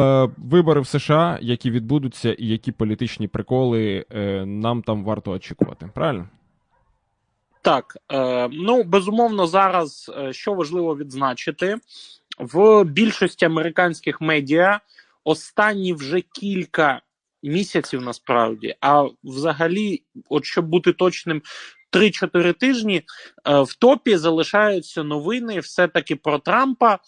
Е, вибори в США, які відбудуться, і які політичні приколи е, нам там варто очікувати, правильно? Так, е, ну безумовно, зараз що важливо відзначити, в більшості американських медіа останні вже кілька місяців насправді, а взагалі, от щоб бути точним, 3-4 тижні е, в топі залишаються новини все-таки про Трампа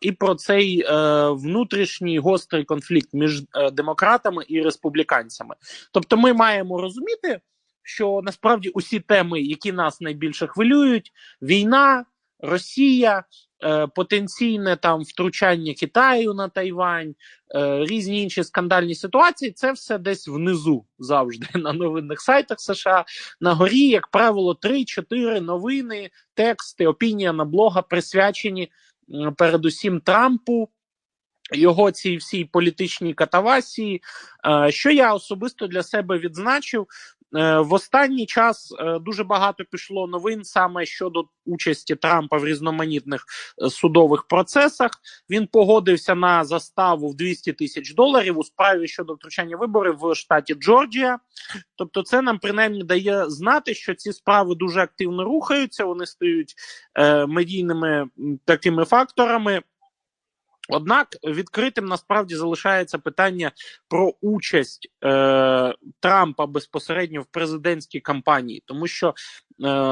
і про цей е, внутрішній гострий конфлікт між е, демократами і республіканцями. Тобто, ми маємо розуміти, що насправді усі теми, які нас найбільше хвилюють: війна, Росія, потенційне там втручання Китаю на Тайвань, е, різні інші скандальні ситуації, це все десь внизу завжди на новинних сайтах США. На горі, як правило, 3-4 новини, тексти, опінія на блога присвячені передусім Трампу. Його цій всій політичній катавасії, е, що я особисто для себе відзначив, Е, в останній час е, дуже багато пішло новин саме щодо участі Трампа в різноманітних е, судових процесах. Він погодився на заставу в 200 тисяч доларів у справі щодо втручання виборів в штаті Джорджія. Тобто, це нам принаймні дає знати, що ці справи дуже активно рухаються. Вони стають е, медійними такими факторами. Однак відкритим насправді залишається питання про участь е, Трампа безпосередньо в президентській кампанії, тому що е,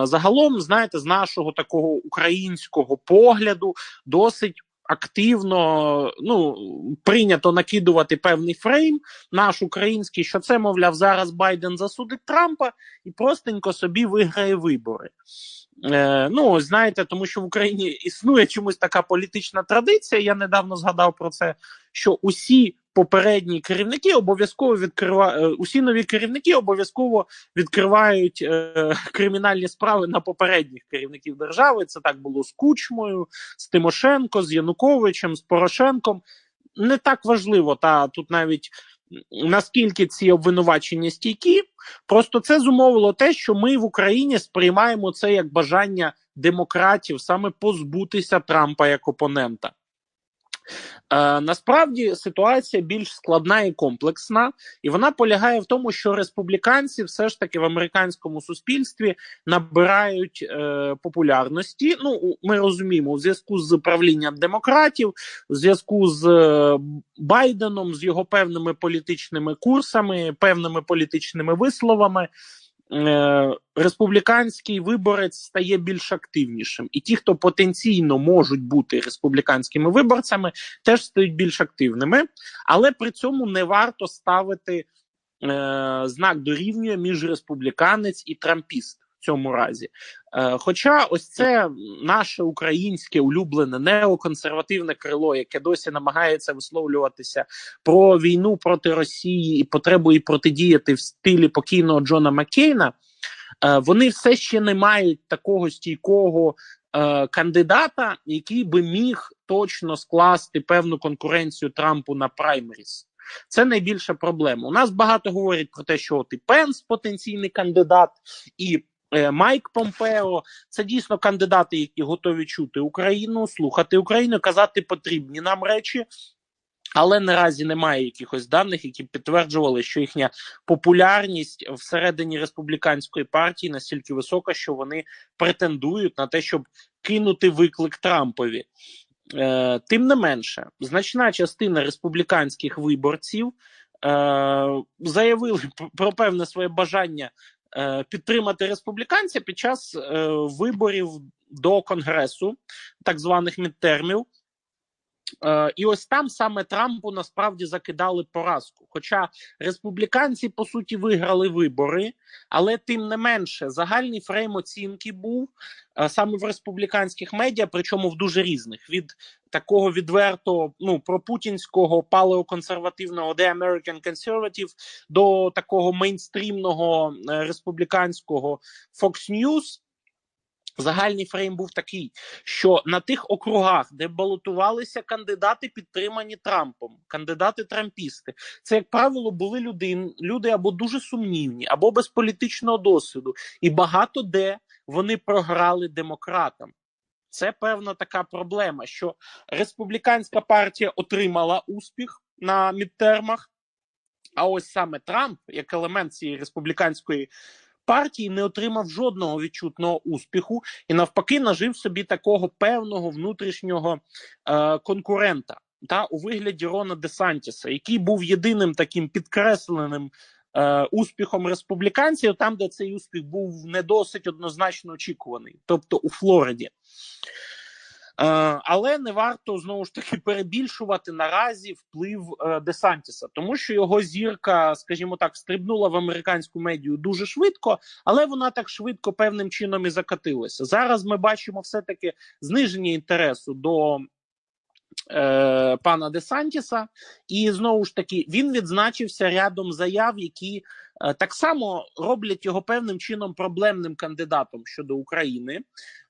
загалом, знаєте, з нашого такого українського погляду досить. Активно ну прийнято накидувати певний фрейм, наш український, що це, мовляв, зараз Байден засудить Трампа і простенько собі виграє вибори. Е, Ну, знаєте, тому що в Україні існує чомусь така політична традиція. Я недавно згадав про це, що усі попередні керівники обов'язково відкривають, е, усі нові керівники обов'язково відкривають е, кримінальні справи на попередніх керівників держави. Це так було з Кучмою, з Тимошенко, з Януковичем, з Порошенком. Не так важливо, та тут навіть наскільки ці обвинувачення стійкі, просто це зумовило те, що ми в Україні сприймаємо це як бажання демократів саме позбутися Трампа як опонента. Е, Насправді ситуація більш складна і комплексна, і вона полягає в тому, що республіканці все ж таки в американському суспільстві набирають е, популярності. Ну, ми розуміємо, у зв'язку з правлінням демократів, у зв'язку з е, Байденом, з його певними політичними курсами, певними політичними висловами. Е, республіканський виборець стає більш активнішим, і ті, хто потенційно можуть бути республіканськими виборцями, теж стають більш активними, але при цьому не варто ставити е, знак дорівнює між республіканець і трампіст цьому разі. Е, Хоча ось це наше українське улюблене неоконсервативне крило, яке досі намагається висловлюватися про війну проти Росії і потребу і протидіяти в стилі покійного Джона Маккейна, е, вони все ще не мають такого стійкого. Е, кандидата, який би міг точно скласти певну конкуренцію Трампу на праймеріс. Це найбільша проблема. У нас багато говорять про те, що от і Пенс потенційний кандидат, і Майк Помпео це дійсно кандидати, які готові чути Україну, слухати Україну, казати потрібні нам речі. Але наразі немає якихось даних, які підтверджували, що їхня популярність всередині республіканської партії настільки висока, що вони претендують на те, щоб кинути виклик Трампові. Е, Тим не менше, значна частина республіканських виборців е, заявили про певне своє бажання Е, підтримати республіканця під час е, виборів до конгресу, так званих мідтермів. Е, і ось там саме Трампу насправді закидали поразку. Хоча республіканці по суті виграли вибори, але тим не менше загальний фрейм оцінки був е, саме в республіканських медіа, причому в дуже різних від такого відверто ну пропутінського палеоконсервативного The American Conservative до такого мейнстрімного е, республіканського Fox News. Загальний фрейм був такий, що на тих округах, де балотувалися кандидати, підтримані Трампом, кандидати Трампісти, це, як правило, були люди, люди або дуже сумнівні, або без політичного досвіду, і багато де вони програли демократам. Це певна така проблема, що республіканська партія отримала успіх на мідтермах. А ось саме Трамп, як елемент цієї республіканської партії, не отримав жодного відчутного успіху і навпаки нажив собі такого певного внутрішнього е, конкурента та у вигляді Рона Десантіса, який був єдиним таким підкресленим е, успіхом республіканців, там, де цей успіх був не досить однозначно очікуваний, тобто у Флориді. Е, але не варто знову ж таки перебільшувати наразі вплив е, Десантіса, тому що його зірка, скажімо так, стрибнула в американську медію дуже швидко, але вона так швидко певним чином і закатилася. Зараз ми бачимо все таки зниження інтересу до е, пана Десантіса, і знову ж таки він відзначився рядом заяв, які е, так само роблять його певним чином проблемним кандидатом щодо України.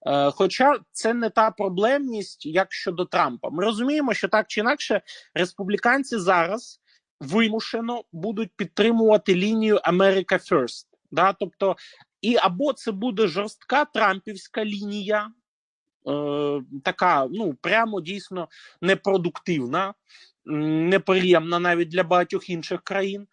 Е, хоча це не та проблемність, як щодо Трампа. Ми розуміємо, що так чи інакше республіканці зараз вимушено будуть підтримувати лінію America First. Да? Тобто, і або це буде жорстка трампівська лінія, така, ну прямо дійсно непродуктивна, неприємна навіть для багатьох інших країн.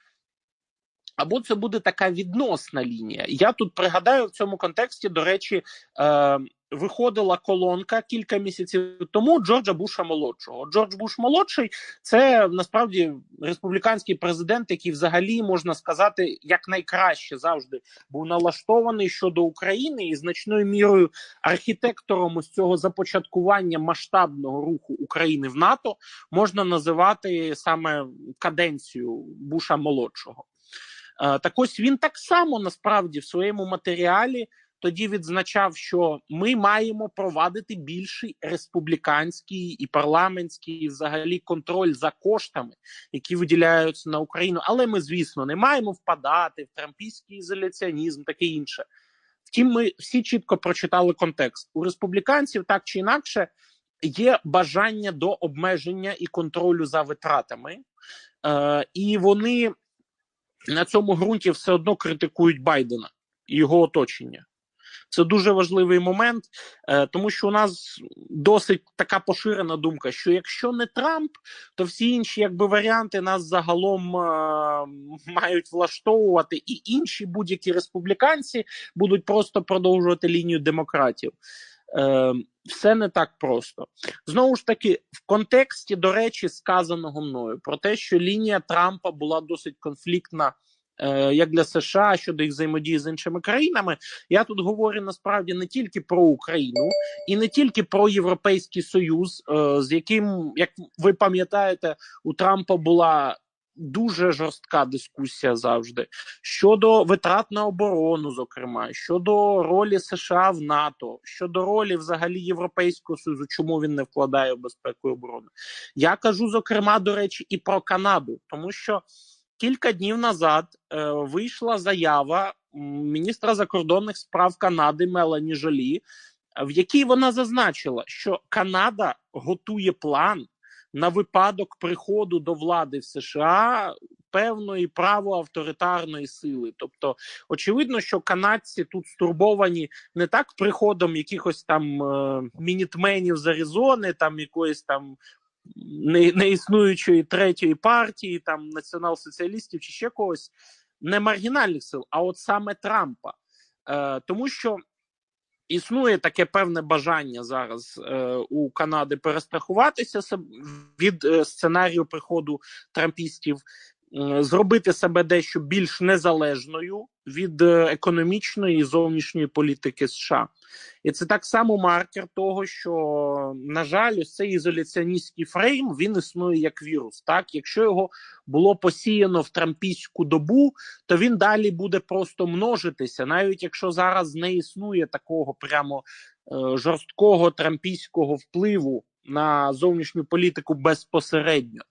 Або це буде така відносна лінія. Я тут пригадаю в цьому контексті, до речі, е, виходила колонка кілька місяців тому Джорджа Буша молодшого. Джордж Буш молодший це насправді республіканський президент, який взагалі можна сказати як найкраще завжди був налаштований щодо України і значною мірою архітектором з цього започаткування масштабного руху України в НАТО можна називати саме каденцію Буша молодшого. Е, так ось він так само насправді в своєму матеріалі тоді відзначав, що ми маємо провадити більший республіканський і парламентський і взагалі контроль за коштами, які виділяються на Україну. Але ми, звісно, не маємо впадати в трампійський ізоляціонізм, таке інше. Втім, ми всі чітко прочитали контекст у республіканців, так чи інакше, є бажання до обмеження і контролю за витратами, е, і вони на цьому ґрунті все одно критикують Байдена і його оточення. Це дуже важливий момент, е, тому що у нас досить така поширена думка, що якщо не Трамп, то всі інші якби варіанти нас загалом е, мають влаштовувати, і інші будь-які республіканці будуть просто продовжувати лінію демократів. Е, все не так просто. Знову ж таки, в контексті, до речі, сказаного мною про те, що лінія Трампа була досить конфліктна. Е, як для США щодо їх взаємодії з іншими країнами, я тут говорю насправді не тільки про Україну і не тільки про Європейський Союз, е, з яким, як ви пам'ятаєте, у Трампа була дуже жорстка дискусія завжди щодо витрат на оборону, зокрема щодо ролі США в НАТО, щодо ролі взагалі Європейського Союзу, чому він не вкладає в безпеку і оборону. Я кажу зокрема до речі, і про Канаду, тому що. Кілька днів назад е, вийшла заява міністра закордонних справ Канади Мелані Жолі, в якій вона зазначила, що Канада готує план на випадок приходу до влади в США певної правоавторитарної сили. Тобто, очевидно, що канадці тут стурбовані не так приходом якихось там е, мінітменів з Аризони, там якоїсь там. Неіснуючої третьої партії, там націонал-соціалістів чи ще когось, не маргінальних сил, а от саме Трампа. Е, Тому що Існує таке певне бажання зараз е, у Канади перестрахуватися від е, сценарію приходу трампістів, зробити себе дещо більш незалежною від е, економічної і зовнішньої політики США, і це так само маркер того, що на жаль, ось цей ізоляціоністський фрейм він існує як вірус. Так, якщо його було посіяно в трампійську добу, то він далі буде просто множитися, навіть якщо зараз не існує такого прямо е, жорсткого трампійського впливу на зовнішню політику безпосередньо.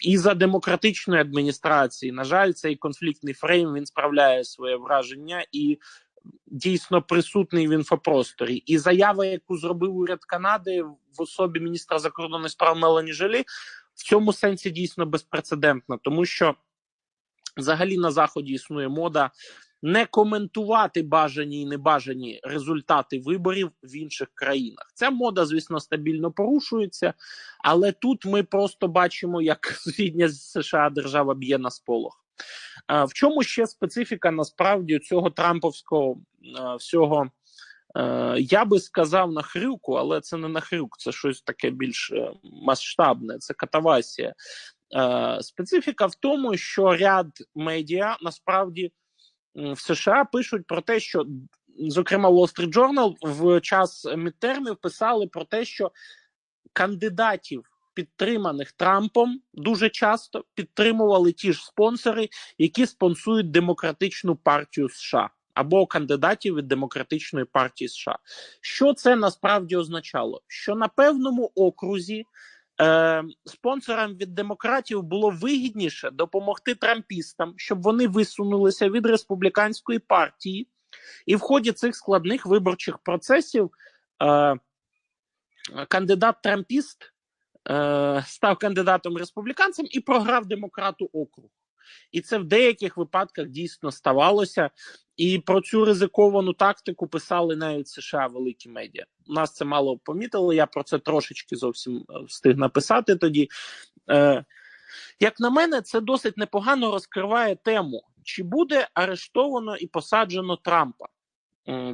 І за демократичної адміністрації, на жаль, цей конфліктний фрейм він справляє своє враження і дійсно присутний в інфопросторі. І заява, яку зробив уряд Канади в особі міністра закордонних справ Мелані Желі, в цьому сенсі дійсно безпрецедентна, тому що взагалі на заході існує мода не коментувати бажані і небажані результати виборів в інших країнах. Ця мода, звісно, стабільно порушується, але тут ми просто бачимо, як сусідня з США держава б'є на сполох. В чому ще специфіка насправді цього трамповського всього? Я би сказав на хрюку, але це не на хрюк, це щось таке більш е, масштабне, це катавасія. Специфіка в тому, що ряд медіа насправді в США пишуть про те, що зокрема Wall Street Journal в час мідтермів писали про те, що кандидатів. Підтриманих Трампом дуже часто підтримували ті ж спонсори, які спонсують демократичну партію США або кандидатів від демократичної партії США. Що це насправді означало? Що на певному окрузі е, спонсорам від демократів було вигідніше допомогти трампістам, щоб вони висунулися від республіканської партії, і в ході цих складних виборчих процесів е, кандидат Трампіст е, став кандидатом республіканцем і програв демократу округ. І це в деяких випадках дійсно ставалося. І про цю ризиковану тактику писали навіть США великі медіа. У нас це мало помітили. Я про це трошечки зовсім е, встиг написати тоді. Е, Як на мене, це досить непогано розкриває тему, чи буде арештовано і посаджено Трампа.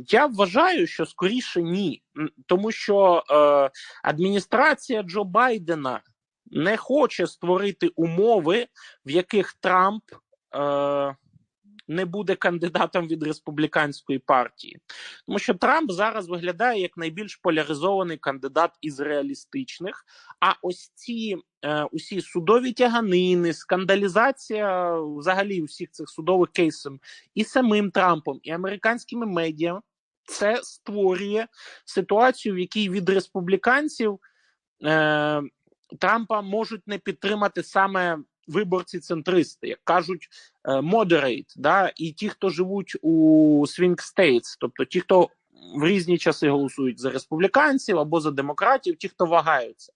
Я вважаю, що скоріше ні, тому що е, адміністрація Джо Байдена не хоче створити умови, в яких Трамп е, не буде кандидатом від республіканської партії, тому що Трамп зараз виглядає як найбільш поляризований кандидат із реалістичних. А ось ці е, усі судові тяганини, скандалізація взагалі усіх цих судових кейсів і самим Трампом, і американськими медіа, це створює ситуацію, в якій від республіканців. Е, Трампа можуть не підтримати саме виборці центристи, як кажуть, moderate, да, і ті, хто живуть у swing states, тобто ті, хто в різні часи голосують за республіканців або за демократів, ті, хто вагаються.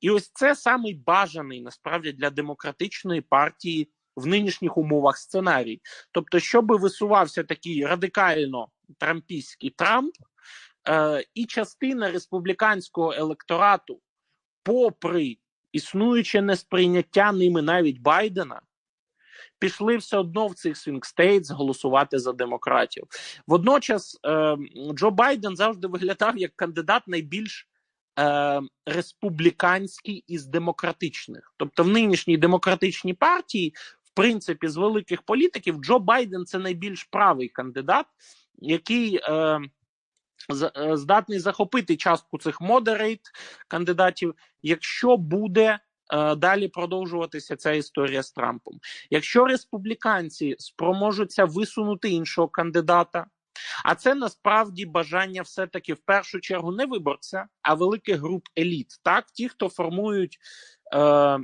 І ось це самий бажаний насправді для демократичної партії в нинішніх умовах сценарій. Тобто, щоб висувався такий радикально трампійський Трамп, е, і частина республіканського електорату попри існуюче несприйняття ними навіть Байдена, пішли все одно в цих свінг стейтс голосувати за демократів. Водночас е, Джо Байден завжди виглядав як кандидат найбільш е, республіканський із демократичних. Тобто, в нинішній демократичній партії, в принципі, з великих політиків Джо Байден це найбільш правий кандидат, який. Е, здатний захопити частку цих модерейт кандидатів, якщо буде е, далі продовжуватися ця історія з Трампом. Якщо республіканці спроможуться висунути іншого кандидата, а це насправді бажання все-таки в першу чергу не виборця, а великих груп еліт, так ті, хто формують. Е,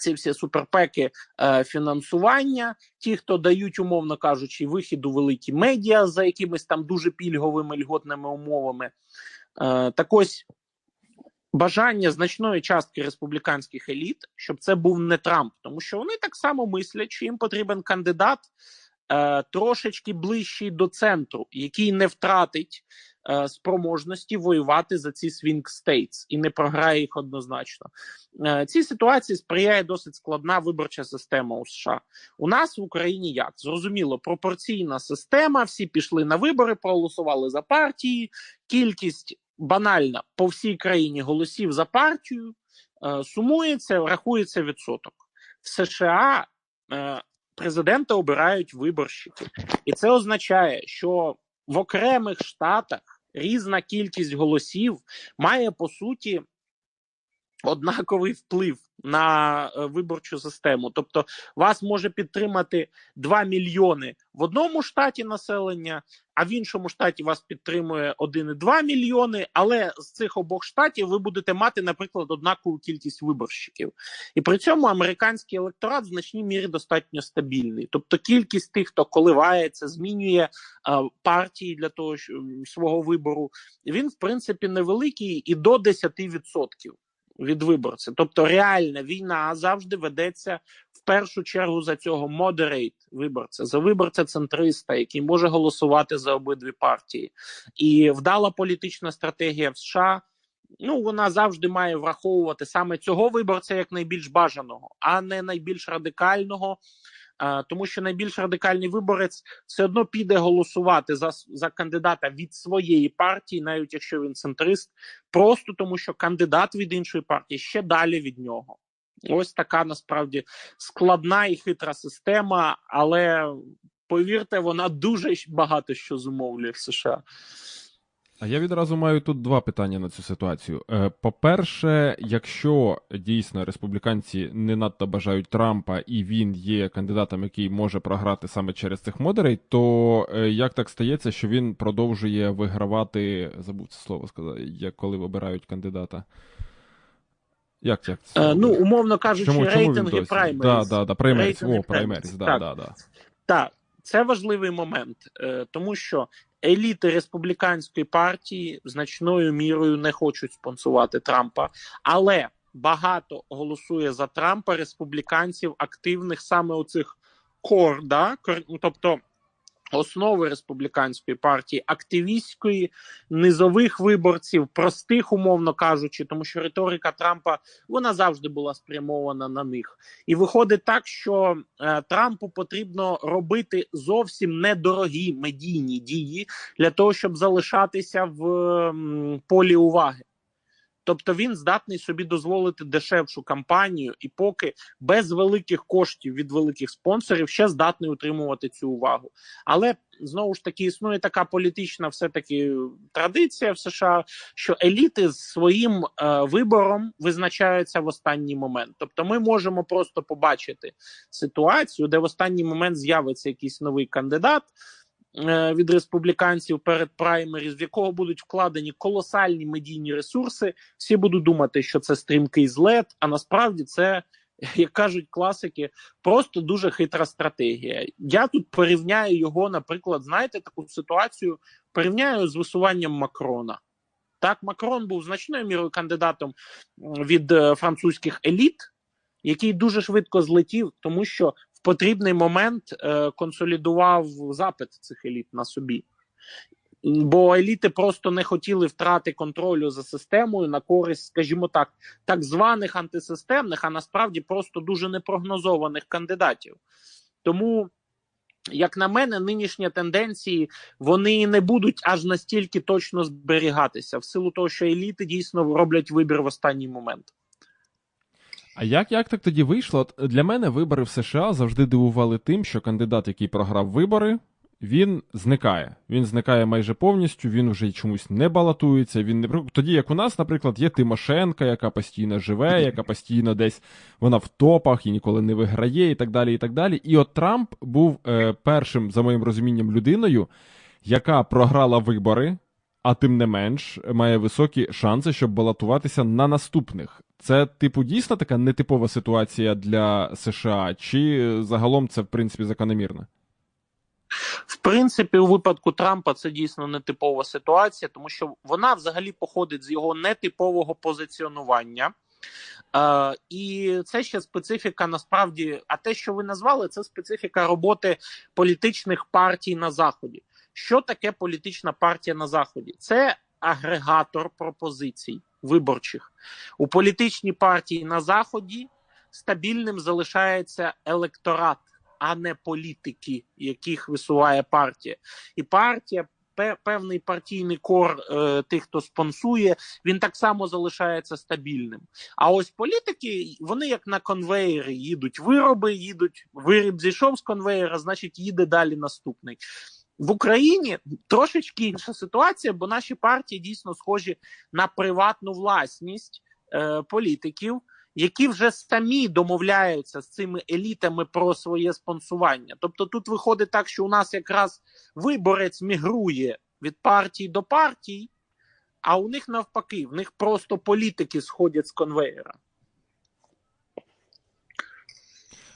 ці всі суперпеки е, фінансування, ті, хто дають, умовно кажучи, вихід у великі медіа за якимись там дуже пільговими льготними умовами. Е, так ось бажання значної частки республіканських еліт, щоб це був не Трамп, тому що вони так само мислять, що їм потрібен кандидат е, трошечки ближчий до центру, який не втратить Е, спроможності воювати за ці свінг стейтс і не програє їх однозначно. Е, цій ситуації сприяє досить складна виборча система у США. У нас в Україні як зрозуміло, пропорційна система. Всі пішли на вибори, проголосували за партії. Кількість банальна по всій країні голосів за партію е, сумується, рахується відсоток в США. Президента обирають виборщики, і це означає, що в окремих штатах різна кількість голосів має по суті однаковий вплив на е, виборчу систему. Тобто, вас може підтримати 2 мільйони в одному штаті населення, а в іншому штаті вас підтримує 1,2 мільйони. Але з цих обох штатів ви будете мати, наприклад, однакову кількість виборщиків. І при цьому американський електорат в значній мірі достатньо стабільний. Тобто, кількість тих, хто коливається, змінює а, партії для того що, свого вибору, він в принципі невеликий і до 10% від виборця. Тобто реальна війна завжди ведеться в першу чергу за цього модерейт виборця, за виборця центриста, який може голосувати за обидві партії, і вдала політична стратегія в США. Ну, вона завжди має враховувати саме цього виборця як найбільш бажаного, а не найбільш радикального. Тому що найбільш радикальний виборець все одно піде голосувати за за кандидата від своєї партії, навіть якщо він центрист, просто тому що кандидат від іншої партії ще далі від нього. Ось така насправді складна і хитра система, але повірте, вона дуже багато що зумовлює в США. А я відразу маю тут два питання на цю ситуацію. Е, по-перше, якщо дійсно республіканці не надто бажають Трампа і він є кандидатом, який може програти саме через цих модерей, то е, як так стається, що він продовжує вигравати, забув це слово сказати, як коли вибирають кандидата? Як як це? Е, ну, умовно кажучи, чому, рейтинги чому праймеріс. Да, да, да, праймеріс. О, праймеріс, да, так. да, да. Так, це важливий момент, тому що еліти республіканської партії значною мірою не хочуть спонсувати Трампа, але багато голосує за Трампа республіканців активних саме оцих кор, да? Ну, тобто основи республіканської партії, активістської, низових виборців, простих, умовно кажучи, тому що риторика Трампа вона завжди була спрямована на них. І виходить так, що е, Трампу потрібно робити зовсім недорогі медійні дії для того, щоб залишатися в м, полі уваги. Тобто він здатний собі дозволити дешевшу кампанію, і поки без великих коштів від великих спонсорів ще здатний утримувати цю увагу. Але знову ж таки існує така політична, все таки традиція в США, що еліти з своїм е, вибором визначаються в останній момент. Тобто, ми можемо просто побачити ситуацію, де в останній момент з'явиться якийсь новий кандидат. Е, від республіканців перед праймеріз, в якого будуть вкладені колосальні медійні ресурси. Всі будуть думати, що це стрімкий злет, а насправді це. Як кажуть класики, просто дуже хитра стратегія. Я тут порівняю його, наприклад, знаєте, таку ситуацію порівняю з висуванням Макрона. Так, Макрон був значною мірою кандидатом від е, французьких еліт, який дуже швидко злетів, тому що потрібний момент е, консолідував запит цих еліт на собі. Бо еліти просто не хотіли втрати контролю за системою на користь, скажімо так, так званих антисистемних, а насправді просто дуже непрогнозованих кандидатів. Тому, як на мене, нинішні тенденції вони не будуть аж настільки точно зберігатися, в силу того, що еліти дійсно роблять вибір в останній момент. А як як так тоді вийшло? Для мене вибори в США завжди дивували тим, що кандидат, який програв вибори, він зникає. Він зникає майже повністю, він вже чомусь не балотується. Він не тоді, як у нас, наприклад, є Тимошенка, яка постійно живе, яка постійно десь вона в топах і ніколи не виграє, і так далі. І так далі. І от Трамп був е, першим, за моїм розумінням, людиною, яка програла вибори. А тим не менш має високі шанси, щоб балотуватися на наступних. Це, типу, дійсно така нетипова ситуація для США, чи загалом це в принципі закономірно? В принципі, у випадку Трампа це дійсно нетипова ситуація, тому що вона взагалі походить з його нетипового позиціонування. Е, І це ще специфіка насправді. А те, що ви назвали, це специфіка роботи політичних партій на Заході. Що таке політична партія на Заході? Це агрегатор пропозицій виборчих у політичній партії на заході стабільним залишається електорат, а не політики, яких висуває партія, і партія. Певний партійний кор е, тих, хто спонсує, він так само залишається стабільним. А ось політики, вони як на конвеєри їдуть вироби, їдуть виріб зійшов з конвеєра, значить їде далі наступний. В Україні трошечки інша ситуація, бо наші партії дійсно схожі на приватну власність е, політиків, які вже самі домовляються з цими елітами про своє спонсування. Тобто, тут виходить так, що у нас якраз виборець мігрує від партій до партій, а у них навпаки, в них просто політики сходять з конвейера.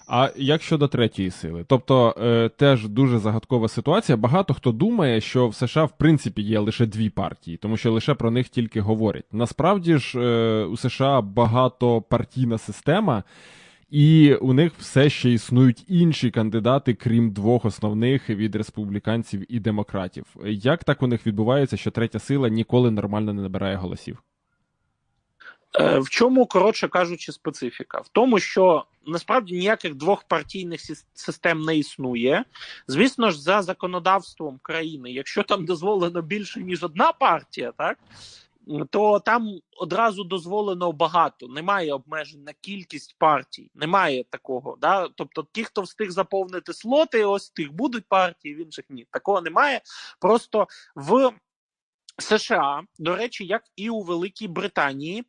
А як щодо третьої сили? Тобто е, теж дуже загадкова ситуація. Багато хто думає, що в США в принципі є лише дві партії, тому що лише про них тільки говорять. Насправді ж е, у США багатопартійна система. і у них все ще існують інші кандидати, крім двох основних від республіканців і демократів. Як так у них відбувається, що третя сила ніколи нормально не набирає голосів? Е, в чому, коротше кажучи, специфіка? В тому, що насправді ніяких двохпартійних систем не існує. Звісно ж, за законодавством країни, якщо там дозволено більше ніж одна партія, так то там одразу дозволено багато. Немає обмежень на кількість партій, немає такого. Да? Тобто, ті, хто встиг заповнити слоти, ось тих будуть партії, в інших ні. Такого немає. Просто в США, до речі, як і у Великій Британії,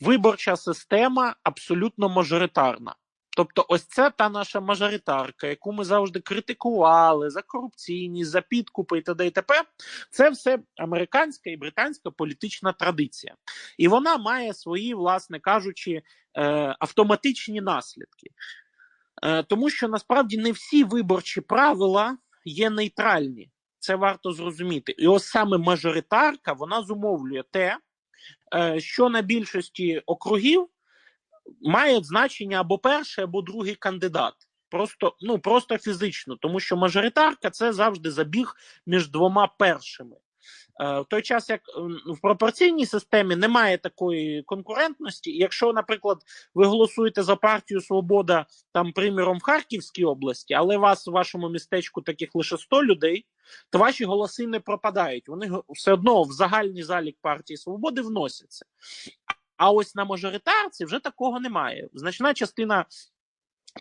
виборча система абсолютно мажоритарна. Тобто, ось це та наша мажоритарка, яку ми завжди критикували за корупційність, за підкупи і т.д. і т.п. Це все американська і британська політична традиція, і вона має свої, власне кажучи, е, автоматичні наслідки, е, тому що насправді не всі виборчі правила є нейтральні. Це варто зрозуміти. І ось саме мажоритарка вона зумовлює те, е, що на більшості округів має значення або перший, або другий кандидат. Просто ну просто фізично, тому що мажоритарка це завжди забіг між двома першими. Е, в той час, як в пропорційній системі немає такої конкурентності, якщо, наприклад, ви голосуєте за партію Свобода там, приміром, в Харківській області, але вас в вашому містечку таких лише 100 людей, то ваші голоси не пропадають. Вони все одно в загальний залік партії Свободи вносяться. А ось на мажоритарці вже такого немає. Значна частина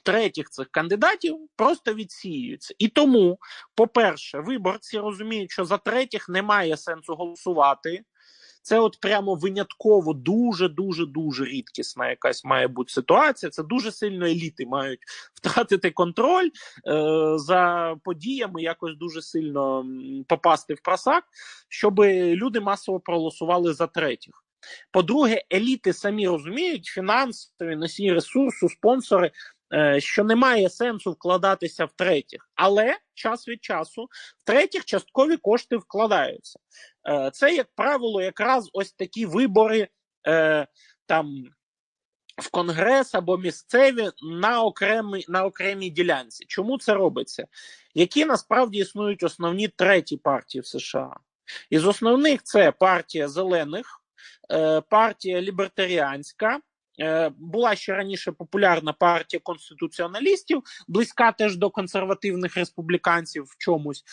третіх цих кандидатів просто відсіюються. І тому, по-перше, виборці розуміють, що за третіх немає сенсу голосувати. Це от прямо винятково дуже дуже дуже рідкісна якась має бути ситуація. Це дуже сильно еліти мають втратити контроль е, за подіями, якось дуже сильно попасти в просак, щоб люди масово проголосували за третіх. По-друге, еліти самі розуміють фінансові носії ресурсу, спонсори, е, що немає сенсу вкладатися в третіх, але час від часу в третіх часткові кошти вкладаються. Е, це, як правило, якраз ось такі вибори е, там. В конгрес або місцеві на окремій на окремій ділянці. Чому це робиться? Які насправді існують основні треті партії в США? Із основних це партія зелених, партія лібертаріанська. Е, була ще раніше популярна партія конституціоналістів, близька теж до консервативних республіканців в чомусь.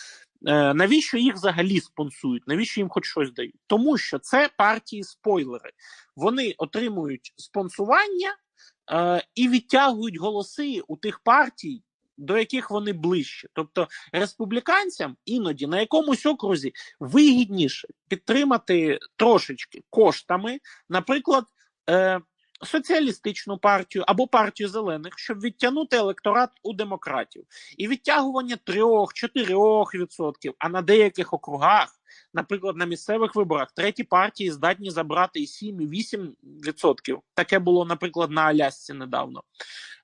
Е, навіщо їх взагалі спонсують? Навіщо їм хоч щось дають? Тому що це партії спойлери. Вони отримують спонсування і відтягують голоси у тих партій, до яких вони ближче. Тобто республіканцям іноді на якомусь окрузі вигідніше підтримати трошечки коштами, наприклад, е, соціалістичну партію або партію зелених, щоб відтягнути електорат у демократів, і відтягування 3-4 відсотків, а на деяких округах. Наприклад, на місцевих виборах треті партії здатні забрати і 7, і 8%. Таке було, наприклад, на Алясці недавно.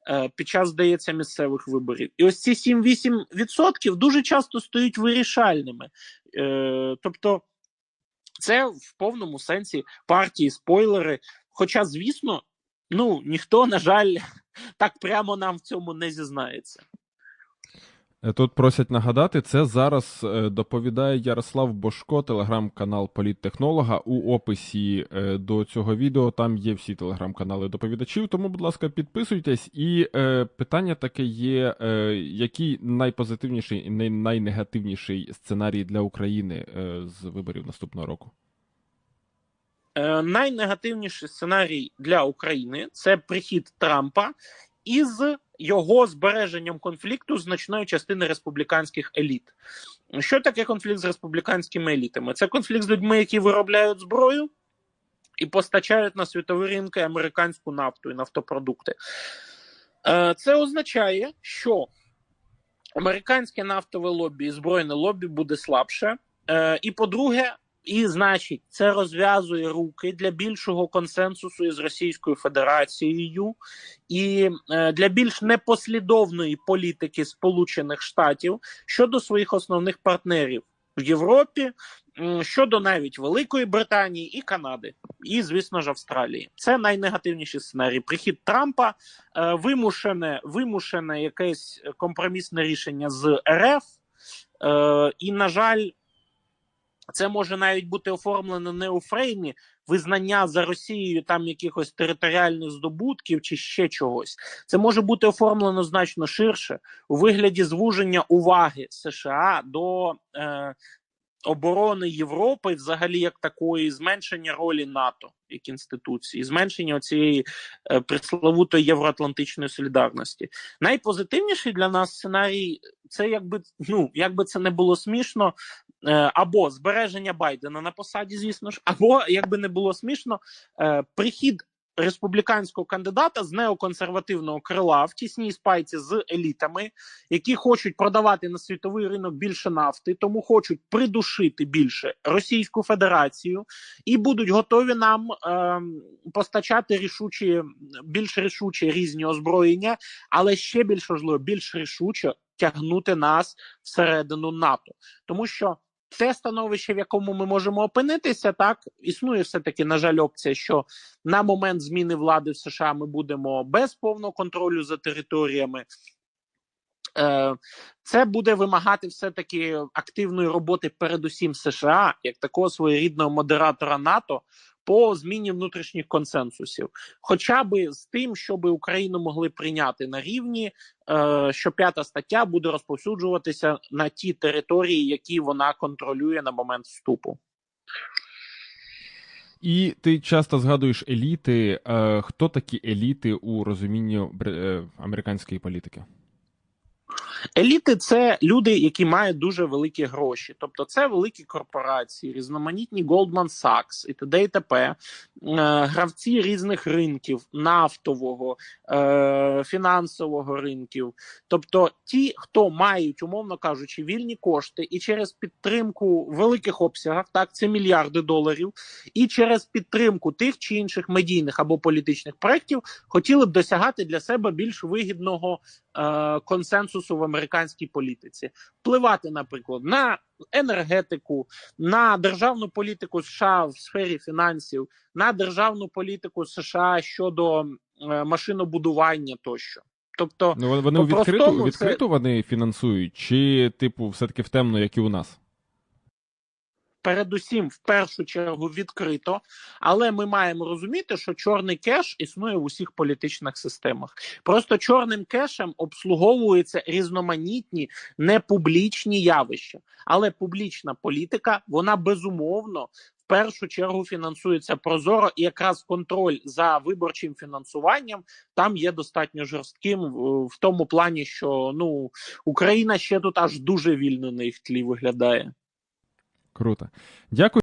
Е, під час, здається, місцевих виборів. І ось ці 7-8% дуже часто стають вирішальними. Е, тобто це в повному сенсі партії, спойлери. Хоча, звісно, ну ніхто, на жаль, так прямо нам в цьому не зізнається. Е, тут просять нагадати, це зараз е, доповідає Ярослав Бошко, телеграм-канал Політтехнолога. У описі е, до цього відео там є всі телеграм-канали доповідачів. Тому, будь ласка, підписуйтесь. І е, питання таке є: е, який найпозитивніший і найнегативніший сценарій для України е, з виборів наступного року? Е, найнегативніший сценарій для України це прихід Трампа із його збереженням конфлікту значної частини республіканських еліт. Що таке конфлікт з республіканськими елітами? Це конфлікт з людьми, які виробляють зброю і постачають на світові ринки американську нафту і нафтопродукти. Е, це означає, що американське нафтове лобі і збройне лобі буде слабше. Е, і по-друге, і, значить, це розв'язує руки для більшого консенсусу із Російською Федерацією і е, для більш непослідовної політики Сполучених Штатів щодо своїх основних партнерів в Європі щодо навіть Великої Британії і Канади, і, звісно ж, Австралії. Це найнегативніший сценарій. Прихід Трампа, е, вимушене, вимушене якесь компромісне рішення з РФ. Е, і, на жаль, це може навіть бути оформлено не у фреймі визнання за Росією там якихось територіальних здобутків чи ще чогось. Це може бути оформлено значно ширше у вигляді звуження уваги США до е, оборони Європи, взагалі як такої, зменшення ролі НАТО як інституції, зменшення цієї е, пресловутої євроатлантичної солідарності. Найпозитивніший для нас сценарій це якби ну якби це не було смішно. е, Або збереження Байдена на посаді, звісно ж, або якби не було смішно, е, прихід республіканського кандидата з неоконсервативного крила в тісній спайці з елітами, які хочуть продавати на світовий ринок більше нафти, тому хочуть придушити більше Російську Федерацію і будуть готові нам е, постачати рішучі, більш рішучі різні озброєння, але ще більш важливо, більш рішуче тягнути нас всередину НАТО, тому що. Те становище, в якому ми можемо опинитися, так існує все таки, на жаль, опція, що на момент зміни влади в США ми будемо без повного контролю за територіями. Е, Це буде вимагати все-таки активної роботи, передусім США, як такого своєрідного модератора НАТО по зміні внутрішніх консенсусів, хоча би з тим, щоб Україну могли прийняти на рівні, е, що п'ята стаття буде розповсюджуватися на ті території, які вона контролює на момент вступу. І ти часто згадуєш еліти. Е, Хто такі еліти у розумінні е, американської політики? Еліти це люди, які мають дуже великі гроші, тобто це великі корпорації, різноманітні Goldman Sachs і т.д. і т.п. Е, гравці різних ринків, нафтового, е, фінансового ринків. Тобто ті, хто мають, умовно кажучи, вільні кошти, і через підтримку великих обсягах, так це мільярди доларів, і через підтримку тих чи інших медійних або політичних проєктів хотіли б досягати для себе більш вигідного консенсусу в американській політиці, впливати, наприклад, на енергетику, на державну політику США в сфері фінансів, на державну політику США щодо е, машинобудування тощо. Тобто, Ну, вони- відкрито відкрито відкриту, це- вони фінансують, чи, типу, все-таки в темно, як і у нас? Передусім, в першу чергу, відкрито, але ми маємо розуміти, що чорний кеш існує в усіх політичних системах. Просто чорним кешем обслуговуються різноманітні непублічні явища, але публічна політика вона безумовно. В першу чергу фінансується прозоро, і якраз контроль за виборчим фінансуванням там є достатньо жорстким в, тому плані, що ну Україна ще тут аж дуже вільно на їх тлі виглядає. Круто. Дякую.